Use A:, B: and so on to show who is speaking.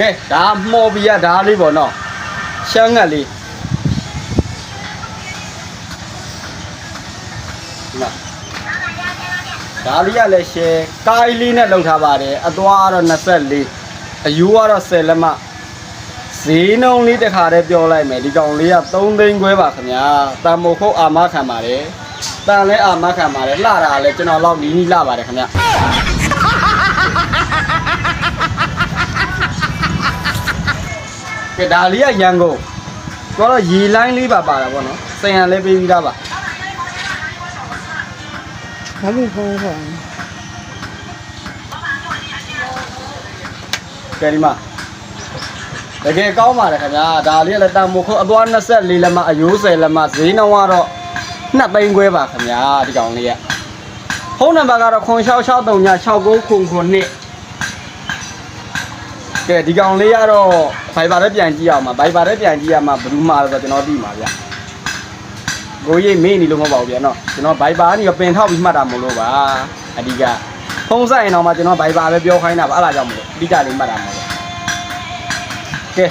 A: ကဲဒါမော်ဘီယာဒါလေးပေါ့နော်ရှမ်းငတ်လေးနော်ဒါလေးကလည်းရှယ်ကိုင်းလေးနဲ့လောက်ထားပါတယ်အသွားကတော့24အယူကတော့10လက်မဈေးနှုန်းလေးတစ်ခါတည်းပြောလိုက်မယ်ဒီကောင်လေးက3သိန်းခွဲပါခင်ဗျာတန်မို့ခုတ်အာမခံပါတယ်တန်လဲအာမခံပါတယ်လှတာလည်းကျွန်တော်တော့နီးနီးလှပါတယ်ခင်ဗျ ကဲဒါလေးကရန်ကုန်တော့တော့ရေလိုင်းလေးပါပါတာပေါ့နော်စံရံလေးပေးပြီးသားပါ
B: ဘာလို့ခေါ်ခေါ်
A: ကဲဒီမှာတကယ်ကောင်းပါတယ်ခင်ဗျာဒါလေးကလည်းတန်မို့ခုတ်အသွား24လက်မအယိုး10လက်မဈေးနှုန်းကတော့2သိန်းခွဲပါခင်ဗျာဒီကောင်လေးကဖုန်းနံပါတ်ကတော့06636999ခုနှစ် ကဲဒီကောင်လေးကတော့ Viber နဲ့ပြန်ကြည့်အောင်ပါ Viber နဲ့ပြန်ကြည့်ရမှာဘယ်သူမှလဲဆိုတော့ကျွန်တော်သိမှာဗျကိုကြီးမေ့နေလို့မဟုတ်ပါဘူးဗျာနော်ကျွန်တော် Viber ကနေပင်ထောက်ပြီးမှတ်တာမလို့ပါအဓိကဖုန်းဆိုင်အောင်မှာကျွန်တော် Viber ပဲပြောခိုင်းတာပါအဲ့ဒါကြောင့်မလို့အဓိကလေးမှတ်တာမလို့ကဲ